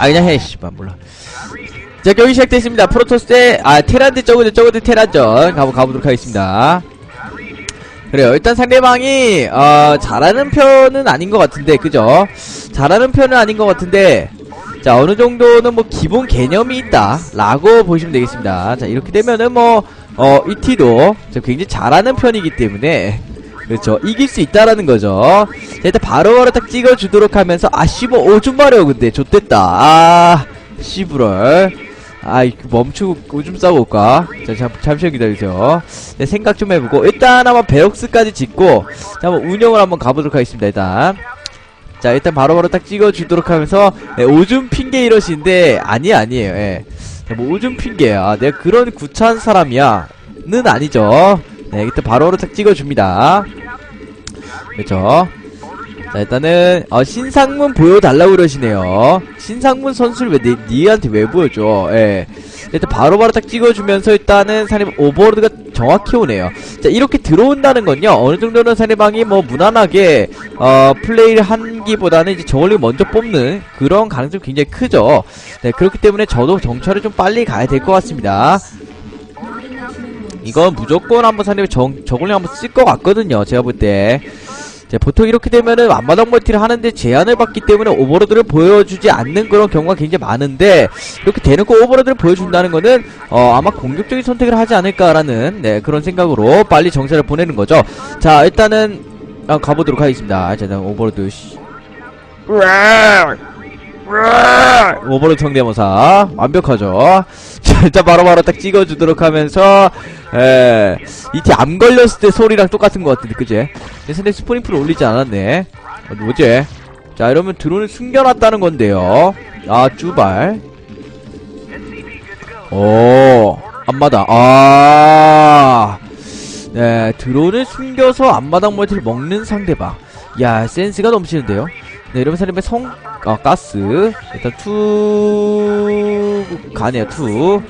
아 그냥 해 씨발 몰라. 자 경기 시작됐습니다. 프로토스 대아 테란드 저거드 저거드 테란전. 가보, 가보도록 하겠습니다. 그래요. 일단 상대방이 어 잘하는 편은 아닌 것 같은데 그죠? 잘하는 편은 아닌 것 같은데 자 어느 정도는 뭐 기본 개념이 있다 라고 보시면 되겠습니다. 자 이렇게 되면은 뭐 어 이티도 굉장히 잘하는 편이기 때문에 그렇죠 이길 수 있다라는 거죠 자 일단 바로바로 딱 찍어주도록 하면서 아 씨발 오줌 마려 근데 좆됐다 아 씨부럴 아, 이거 멈추고 오줌 싸고 올까? 자, 잠, 잠시만 기다리세요. 네, 생각 좀 해보고, 일단 한번 베럭스까지 짓고, 자, 한번 운영을 한번 가보도록 하겠습니다, 일단. 자, 일단 바로바로 딱 찍어주도록 하면서, 네, 오줌 핑계 이러시는데, 아니, 아니에요, 예. 자, 뭐, 오줌 핑계야. 내가 그런 구차한 사람이야. 는 아니죠. 네, 일단 바로바로 딱 찍어줍니다. 그렇죠. 자 일단은 어, 신상문 보여달라고 그러시네요. 신상문 선수를 왜 니, 니한테 왜 보여줘? 예. 일단 바로바로 딱 찍어주면서 일단은 상대방 오버로드가 정확히 오네요. 자 이렇게 들어온다는 건요 어느 정도는 상대방이 뭐 무난하게 어 플레이를 한기보다는 이제 저걸로 먼저 뽑는 그런 가능성이 굉장히 크죠. 네 그렇기 때문에 저도 정찰을 좀 빨리 가야 될 것 같습니다. 이건 무조건 한번 상대방 정, 저걸로 한번 쓸 것 같거든요 제가 볼때 자, 보통 이렇게 되면은 앞마당 멀티를 하는데 제한을 받기 때문에 오버로드를 보여주지 않는 그런 경우가 굉장히 많은데 이렇게 대놓고 오버로드를 보여준다는 거는 어, 아마 공격적인 선택을 하지 않을까라는 네, 그런 생각으로 빨리 정찰을 보내는 거죠. 자 일단은 아, 가보도록 하겠습니다. 자 일단 오버로드 씨. 오버로드 성대모사 완벽하죠. 자 일단 바로바로 딱 찍어주도록 하면서 에 이티 암 걸렸을 때 소리랑 똑같은 것 같은데 그제? 근데 스프링풀을 올리지 않았네. 어, 뭐지? 자 이러면 드론을 숨겨놨다는 건데요. 아 쭈발. 오 앞마당. 아. 네 드론을 숨겨서 앞마당 멀티를 먹는 상대방. 야 센스가 넘치는데요. 네 이러면 사람의 성 아, 가스. 일단 투 가네요 투.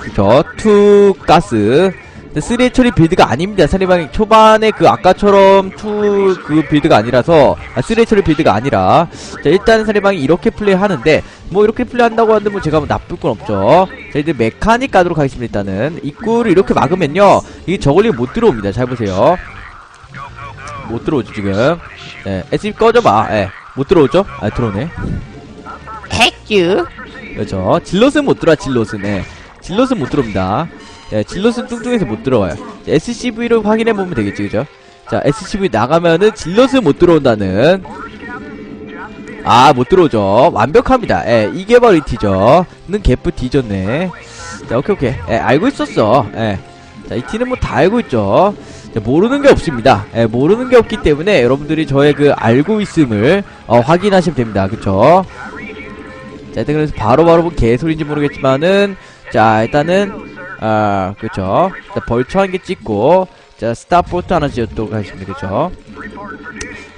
그쵸 투 가스. 근데 3의 처리 빌드가 아닙니다. 상대방이 초반에 그 아까처럼 투 그 빌드가 아니라서 아 3의 처리 빌드가 아니라. 자 일단은 상대방이 이렇게 플레이 하는데 뭐 이렇게 플레이 한다고 하는데 뭐 제가 뭐 나쁠 건 없죠. 자 이제 메카닉 가도록 하겠습니다 일단은. 입구를 이렇게 막으면요 이게 저걸리 못 들어옵니다. 잘 보세요. 못 들어오죠 지금. 네 SB 꺼져봐. 예. 못 들어오죠? 아 들어오네. 핵규 그렇죠. 질럿은 못 들어와 질럿은. 네. 질럿은 못 들어옵니다. 네 질럿은 뚱뚱해서 못 들어와요. 자, SCV로 확인해보면 되겠지 그죠? 자 SCV 나가면은 질럿은 못 들어온다는. 아 못 들어오죠. 완벽합니다. 예 이게 바로 이 티죠. 는 개뿔 뒤졌네. 자 오케이 오케이. 예 알고 있었어. 예자 이 티는 뭐 다 알고 있죠. 자, 모르는 게 없습니다. 예, 모르는 게 없기 때문에 여러분들이 저의 그 알고 있음을 어, 확인하시면 됩니다. 그쵸? 자, 일단 그래서 바로바로 뭐 개소리인지 모르겠지만은 자, 일단은 아, 그쵸? 자, 벌처 한 개 찍고 자, 스타포트 하나 지었도록 하겠습니다. 그쵸?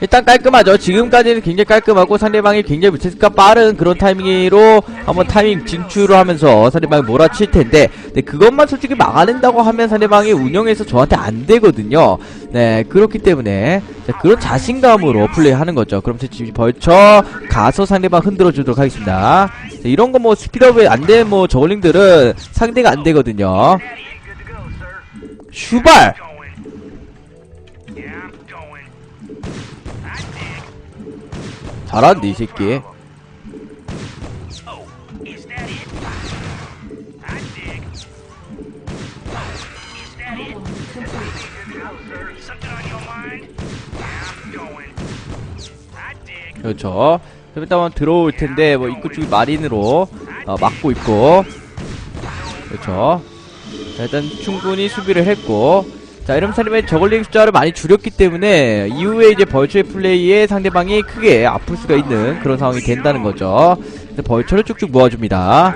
일단 깔끔하죠. 지금까지는 굉장히 깔끔하고 상대방이 굉장히 무체스가 빠른 그런 타이밍으로 한번 타이밍 진출을 하면서 상대방이 몰아칠 텐데 네, 그것만 솔직히 막아낸다고 하면 상대방이 운영에서 저한테 안 되거든요. 네, 그렇기 때문에 자, 그런 자신감으로 플레이하는 거죠. 그럼 지금 벌쳐 가서 상대방 흔들어 주도록 하겠습니다. 자, 이런 거 뭐 스피드업이 안된 뭐 저글링들은 상대가 안 되거든요. 슈발! 잘하는데 이 새끼 그렇죠. 좀 이따 만 들어올 텐데 뭐 입구 쪽이 마린으로 어, 막고 있고. 그렇죠. 자, 일단 충분히 수비를 했고 자 이러면 사람의 저글링 숫자를 많이 줄였기 때문에 이후에 이제 벌처의 플레이에 상대방이 크게 아플 수가 있는 그런 상황이 된다는 거죠. 벌처를 쭉쭉 모아줍니다.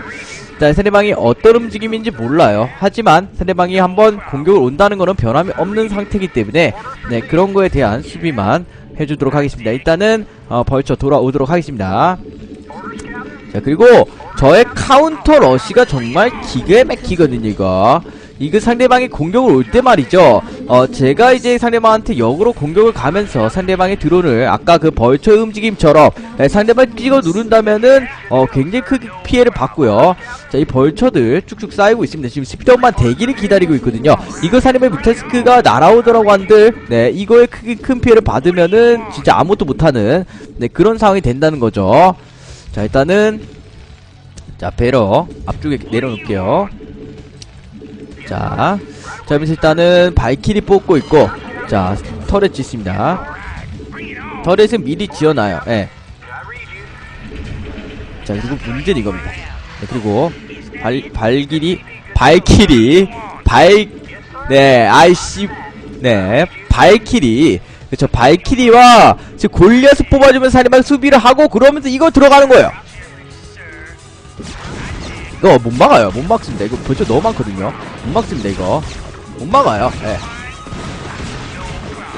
자 상대방이 어떤 움직임인지 몰라요. 하지만 상대방이 한번 공격을 온다는 거는 변함이 없는 상태이기 때문에 네 그런 거에 대한 수비만 해주도록 하겠습니다. 일단은 어, 벌처 돌아오도록 하겠습니다. 자 그리고 저의 카운터 러시가 정말 기가 막히거든요 이거 이거 상대방이 공격을 올 때 말이죠 어, 제가 이제 상대방한테 역으로 공격을 가면서 상대방의 드론을 아까 그 벌처의 움직임처럼 예, 상대방 찍어 누른다면은 어, 굉장히 크게 피해를 받고요. 자, 이 벌처들 쭉쭉 쌓이고 있습니다. 지금 스피드업만 대기를 기다리고 있거든요. 이거 상대방 뮤테스크가 날아오더라고 한들, 네, 이거에 크게 큰 피해를 받으면은 진짜 아무것도 못하는 네, 그런 상황이 된다는 거죠. 자, 일단은 자, 배러 앞쪽에 내려놓을게요. 자, 자, 여기서 일단은 발키리 뽑고 있고, 자, 터렛 짓습니다. 터렛은 미리 지어놔요, 예. 자, 그리고 문제는 이겁니다. 네, 그리고, 발, 발길이, 발키리, 발, 네, 아이씨, 네, 발키리. 그쵸, 발키리와, 지금 골리앗을 뽑아주면 상대방 수비를 하고, 그러면서 이거 들어가는 거예요. 이거 못 막아요. 못 막습니다. 이거 벌써 너무 많거든요. 못 막습니다, 이거. 못 막아요. 예.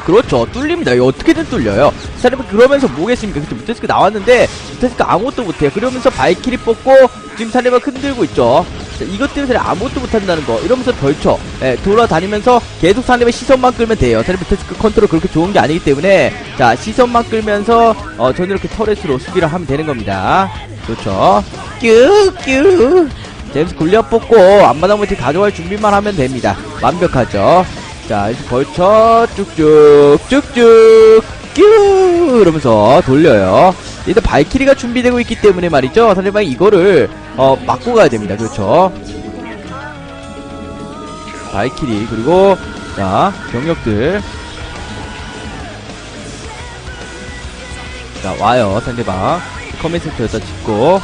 그렇죠. 뚫립니다. 이거 어떻게든 뚫려요. 사람이 그러면서 뭐겠습니까? 그때 무테스크 나왔는데, 무테스크 아무것도 못해요. 그러면서 발키리 뽑고, 지금 사람이 흔들고 있죠. 자, 이것 때문에 아무것도 못한다는 거. 이러면서 벌쳐. 예, 돌아다니면서 계속 상대방의 시선만 끌면 돼요. 사람이 무테스크 컨트롤 그렇게 좋은 게 아니기 때문에, 자, 시선만 끌면서, 어, 저는 이렇게 터렛으로 수비를 하면 되는 겁니다. 그렇죠. 뀨 뀨. 제임스 골리앗 뽑고 앞마당 멀티 가져갈 준비만 하면 됩니다. 완벽하죠. 자, 이제 벌쳐 쭉쭉 쭉쭉 뀨 이러면서 돌려요. 일단 발키리가 준비되고 있기 때문에 말이죠. 상대방이 이거를 어 막고 가야 됩니다. 그렇죠. 발키리 그리고 자 병력들 자 와요 상대방 커맨 센터 여기다 짓고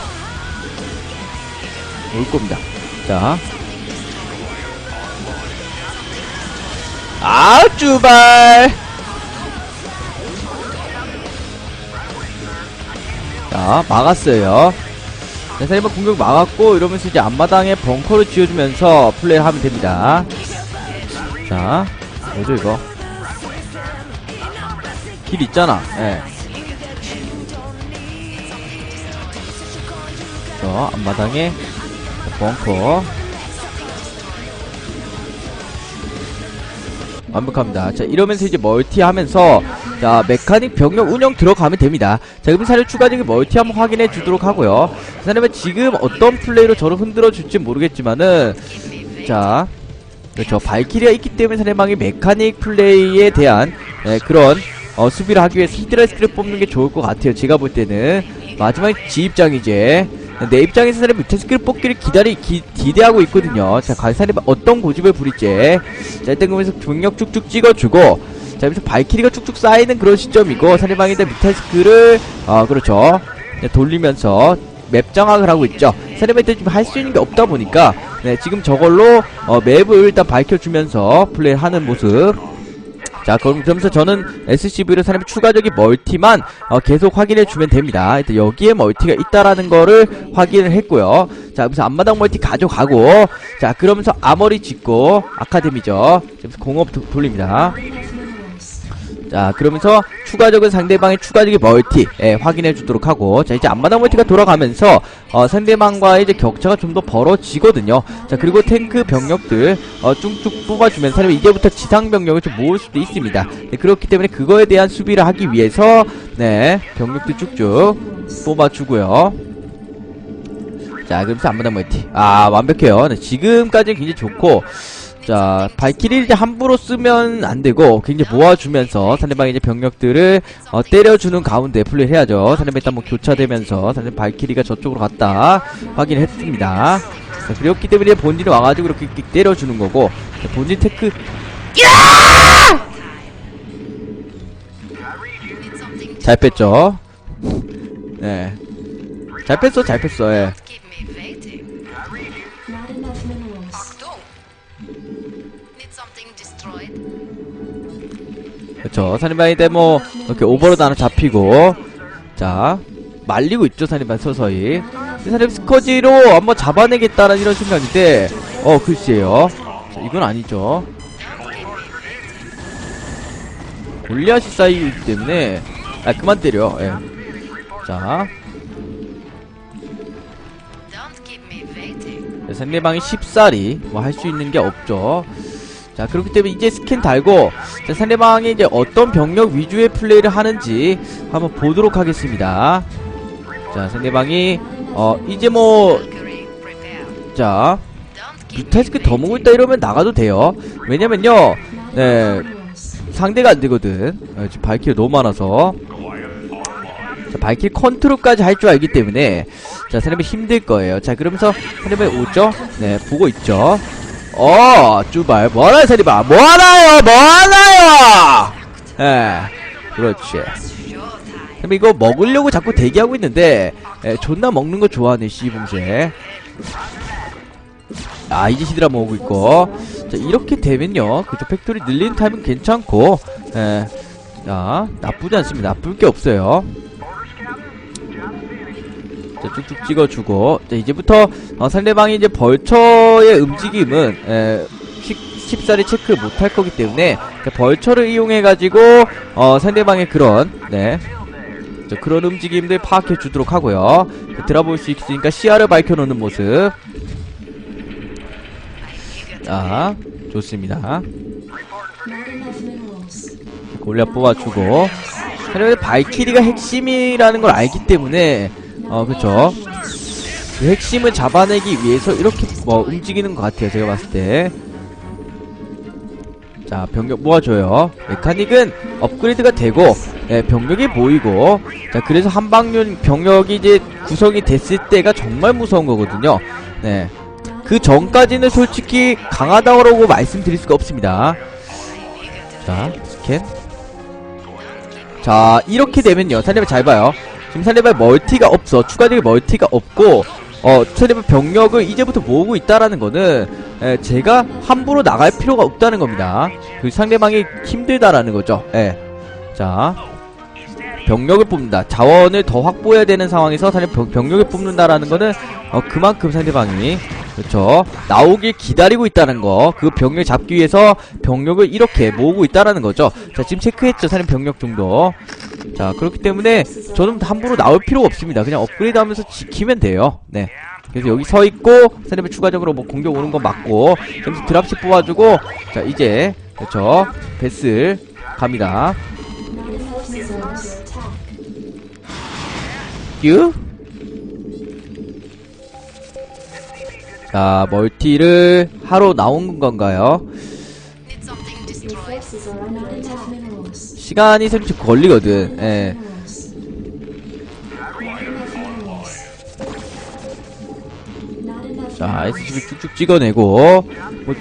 올 겁니다. 자. 아, 주발! 자, 막았어요. 자, 사이버 공격 막았고, 이러면서 이제 앞마당에 벙커를 지어주면서 플레이를 하면 됩니다. 자, 뭐죠, 이거? 길 있잖아, 예. 저, 앞마당에 벙커 완벽합니다. 자, 이러면서 이제 멀티 하면서, 자, 메카닉 병력 운영 들어가면 됩니다. 자, 그럼 사실 추가적인 멀티 한번 확인해 주도록 하고요. 그 다음에 지금 어떤 플레이로 저를 흔들어 줄지 모르겠지만은, 자, 그렇죠. 발키리가 있기 때문에 상대방이 메카닉 플레이에 대한, 네, 그런, 어, 수비를 하기 위해 히드라스키를 뽑는 게 좋을 것 같아요. 제가 볼 때는. 마지막 지 입장 이제. 내 입장에서 사람 밑에 스킬 뽑기를 기다리, 기, 기대하고 있거든요. 자, 과연 어떤 고집을 부릴지. 자, 일단 그러면서 병력 쭉쭉 찍어주고, 자, 여기서 발키리가 쭉쭉 쌓이는 그런 시점이고, 상대방인데 미탈스크를, 어, 그렇죠. 네, 돌리면서 맵 장악을 하고 있죠. 사례바이트 지금 할 수 있는 게 없다 보니까, 네, 지금 저걸로, 어, 맵을 일단 밝혀주면서 플레이를 하는 모습. 자, 그럼 그러면서 저는 SCV로 사람이 추가적인 멀티만 어, 계속 확인해 주면 됩니다. 일단 여기에 멀티가 있다라는 거를 확인을 했고요. 자, 여기서 앞마당 멀티 가져가고, 자, 그러면서 아머리 짓고 아카데미죠. 공업 도, 돌립니다. 자, 그러면서 추가적인 상대방의 추가적인 멀티 예, 확인해 주도록 하고 자, 이제 앞마당 멀티가 돌아가면서 어, 상대방과의 이제 격차가 좀 더 벌어지거든요. 자, 그리고 탱크 병력들 어, 쭉쭉 뽑아주면서 사실 이제부터 지상 병력을 좀 모을 수도 있습니다. 네, 그렇기 때문에 그거에 대한 수비를 하기 위해서 네, 병력들 쭉쭉 뽑아주고요. 자, 그러면서 앞마당 멀티. 아, 완벽해요. 네, 지금까지는 굉장히 좋고 자, 발키리를 이제 함부로 쓰면 안 되고, 굉장히 모아주면서 상대방의 이제 병력들을, 어, 때려주는 가운데 플레이를 해야죠. 상대방 일단 뭐 교차되면서, 상대방 발키리가 저쪽으로 갔다, 확인했습니다. 자, 그렇기 때문에 본진이 와가지고 이렇게 끽 때려주는 거고, 자, 본진 테크, 잘 뺐죠? 네. 잘 뺐어, 잘 뺐어, 예. 그렇죠. 산인방인데 뭐 이렇게 오버로드 하나 잡히고 자 말리고 있죠 산인방 서서히. 산인 스커지로 한번 잡아내겠다는 이런 생각인데 어 글쎄요. 자, 이건 아니죠. 골리앗이 쌓이기 때문에 아 그만 때려. 예. 자. 상대방이 쉽사리 뭐 할 수 있는 게 없죠. 자, 그렇기 때문에 이제 스캔 달고, 자, 상대방이 이제 어떤 병력 위주의 플레이를 하는지 한번 보도록 하겠습니다. 자, 상대방이, 어, 이제 뭐, Valkyrie, prepare. 자, Don't keep 뮤타스크 더 먹고 있다 이러면 나가도 돼요. 왜냐면요, 네. 상대가 안 되거든. 어, 지금 발키리 너무 많아서. 자, 발키리 컨트롤까지 할 줄 알기 때문에, 자, 사람이 힘들 거예요. 자, 그러면서 사람이 오죠? 네, 보고 있죠? 어, 쭈발, 뭐하나요, 사리바? 뭐하나요, 뭐하나요! 예, 그렇지. 근데 이거 먹으려고 자꾸 대기하고 있는데, 예, 존나 먹는 거 좋아하네, 씨봉새. 아, 이제 시드라 먹고 있고. 자, 이렇게 되면요. 그쪽 팩토리 늘리는 타임은 괜찮고, 예. 자, 나쁘지 않습니다. 나쁠 게 없어요. 자, 쭉쭉 찍어주고. 자, 이제부터, 어, 상대방이 이제 벌처의 움직임은, 에, 쉽, 쉽사리 체크 못할 거기 때문에, 자, 벌처를 이용해가지고, 어, 상대방의 그런, 네. 자, 그런 움직임들 파악해 주도록 하고요. 자, 들어볼 수 있으니까 시야를 밝혀놓는 모습. 자, 좋습니다. 골리앗 뽑아주고. 그래도 발키리가 핵심이라는 걸 알기 때문에, 어, 그쵸. 그 핵심을 잡아내기 위해서 이렇게 뭐 움직이는 것 같아요. 제가 봤을 때. 자, 병력 모아줘요. 메카닉은 업그레이드가 되고, 예, 병력이 보이고, 자, 그래서 한방륜 병력이 이제 구성이 됐을 때가 정말 무서운 거거든요. 네. 그 전까지는 솔직히 강하다고 말씀드릴 수가 없습니다. 자, 스캔. 자, 이렇게 되면요. 산레벨 잘 봐요. 지금 산레벨 멀티가 없어. 추가적인 멀티가 없고, 어, 산레벨 병력을 이제부터 모으고 있다라는 거는, 에, 제가 함부로 나갈 필요가 없다는 겁니다. 그 상대방이 힘들다라는 거죠. 예. 자, 병력을 뽑는다. 자원을 더 확보해야 되는 상황에서 상대 병, 병력을 뽑는다라는 거는, 어, 그만큼 상대방이, 그렇죠. 나오길 기다리고 있다는 거. 그 병력 잡기 위해서 병력을 이렇게 모으고 있다라는 거죠. 자, 지금 체크했죠. 사람 병력 정도. 자, 그렇기 때문에 저는 함부로 나올 필요가 없습니다. 그냥 업그레이드 하면서 지키면 돼요. 네. 그래서 여기 서 있고, 사람이 추가적으로 뭐 공격 오는 거 맞고, 점수 드랍십 뽑아주고, 자, 이제, 그렇죠. 베슬 갑니다. 큐. 자, 멀티를 하러 나온 건가요? 시간이 솔직히 걸리거든. 예. 자. SCP 쭉쭉 찍어내고, 뭐,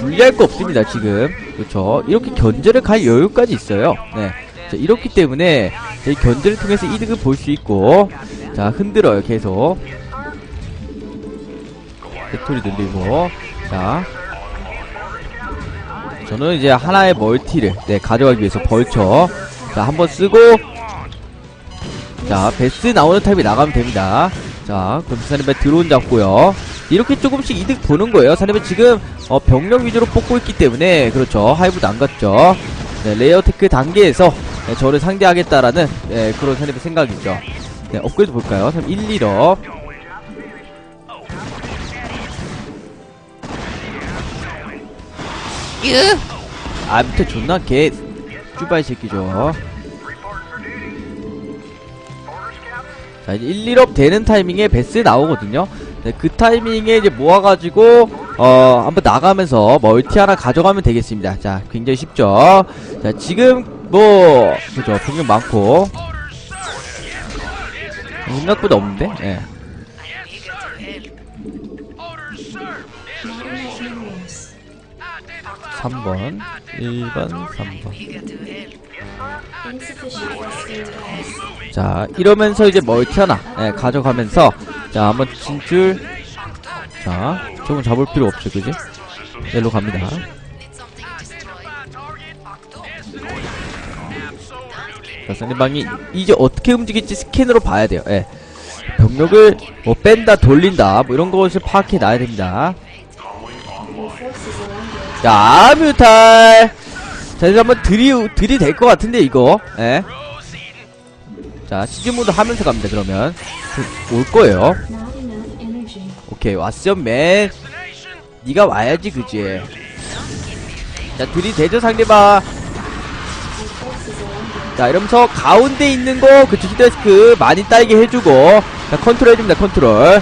불리할 거 없습니다, 지금. 그렇죠 이렇게 견제를 갈 여유까지 있어요. 네. 자, 이렇기 때문에, 이 견제를 통해서 이득을 볼 수 있고, 자, 흔들어요, 계속. 배터리 늘리고, 자. 저는 이제 하나의 멀티를, 네, 가져가기 위해서 벌쳐. 자, 한번 쓰고, 자, 베스 나오는 타입이 나가면 됩니다. 자, 그럼 사람의 드론 잡고요. 이렇게 조금씩 이득 보는 거예요. 사람이 지금 어, 병력 위주로 뽑고 있기 때문에 그렇죠. 하이브도 안 갔죠. 네, 레이어 테크 단계에서 네, 저를 상대하겠다라는 네, 그런 사람의 생각이죠. 네, 업그레이드 볼까요? 3 1, 1업. 아, 밑에 존나 개 쭈바이 새끼죠. 자, 이제 1, 1업 되는 타이밍에 베스 나오거든요. 네, 그 타이밍에 이제 모아가지고, 어, 한번 나가면서 멀티 하나 가져가면 되겠습니다. 자, 굉장히 쉽죠. 자, 지금, 뭐, 그죠. 분명 많고. 생각보다 없는데? 예. Not enough minerals. 3번. 1번, 3번. Eager to help. Insufficient phosphate gas. 자, 이러면서 이제 멀티 하나, 예, 가져가면서, 자, 한번 진출. 자, 조금 잡을 필요 없죠, 그지? 일로 갑니다. 자, 상대방이 이제 어떻게 움직일지 스캔으로 봐야 돼요. 예. 병력을 뭐 뺀다, 돌린다, 뭐 이런 것을 파악해 놔야 됩니다. 자, 뮤탈! 자, 이제 한번 들이, 들이 될 것 같은데, 이거. 예. 자, 시즌모드 하면서 갑니다, 그러면. 올 거예요. 오케이, 왔어, 맨. 니가 와야지, 그지? 자 상대방 forces are under 자 이러면서 가운데 있는 거 그쵸 히드레스크 많이 딸게 해주고 자 컨트롤 해줍니다 컨트롤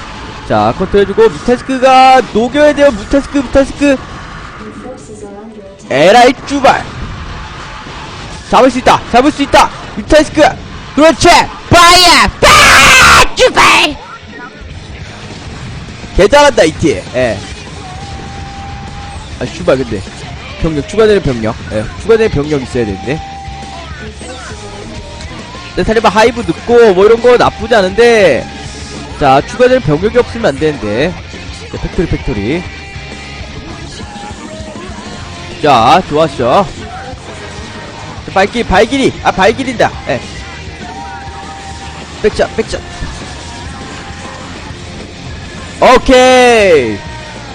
자 컨트롤 해주고 무테스크가 녹여야 돼요 무테스크 무테스크 에라이 쭈발. 잡을 수 있다 잡을 수 있다. 무테스크 그렇지. 파이어 빠 쭈발! 개 잘한다 이티 예. 아 쭈발 근데. 병력 추가되는 병력. 예 추가되는 병력 있어야 되는데. 내 살리바 하이브 넣고 뭐 이런 거 나쁘지 않은데. 자 추가될 병력이 없으면 안 되는데. 자, 팩토리 팩토리 자 좋았어. 자, 발길 발길이 아 발길인다. 예. 백샷 백샷. 오케이.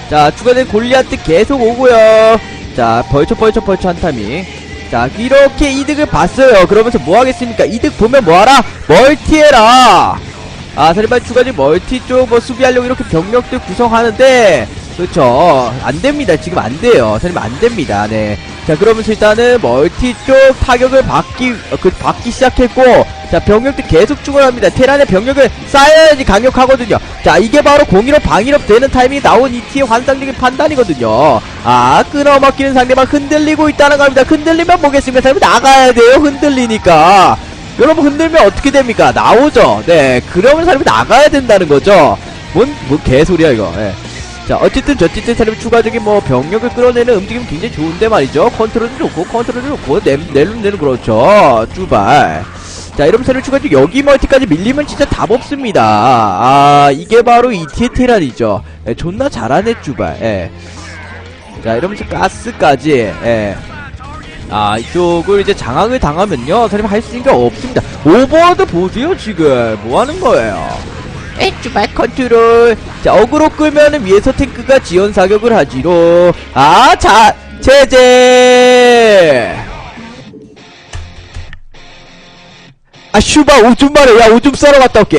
자 추가된 골리아트 계속 오고요. 자 벌쳐 벌쳐 벌쳐 한타미 자 이렇게 이득을 봤어요. 그러면서 뭐 하겠습니까? 이득 보면 뭐하라? 멀티해라. 아 사리발 추가적인 멀티 쪽 뭐 수비하려고 이렇게 병력들 구성하는데 그렇죠. 안 됩니다. 지금 안 돼요. 사리발 안됩니다. 네 자 그러면서 일단은 멀티 쪽 타격을 받기 어, 그 받기 시작했고 자 병력들 계속 충원합니다. 테란의 병력을 쌓여야지 강력하거든요. 자 이게 바로 공이로 방위로 되는 타이밍이 나온 이티의 환상적인 판단이거든요. 아 끊어먹기는 상대방 흔들리고 있다는 겁니다. 흔들리면 뭐겠습니까? 사람 나가야 돼요. 흔들리니까. 여러분 흔들면 어떻게 됩니까? 나오죠. 네. 그러면 사람이 나가야 된다는 거죠. 뭔, 뭔 개소리야 이거. 예. 자 어쨌든 저쨌든 사람이 추가적인 뭐 병력을 끌어내는 움직임 굉장히 좋은데 말이죠. 컨트롤도 좋고 컨트롤도 좋고 내는 그렇죠. 쭈발. 자 이러면 사람이 추가적으로 여기 멀티까지 밀리면 진짜 답 없습니다. 아 이게 바로 이티의 테란이죠. 예, 존나 잘하네 쭈발. 예. 자 이러면서 가스까지 예. 아 이쪽을 이제 장악을 당하면요. 사람이 할수 있는 게 없습니다. 오버워드 보세요 지금. 뭐 하는 거예요 에쭈발 컨트롤. 자 어그로 끌면은 위에서 탱크가 지원 사격을 하지로. 아자 제제! 아 슈바 오줌 말해 야 오줌 싸러 갔다 올게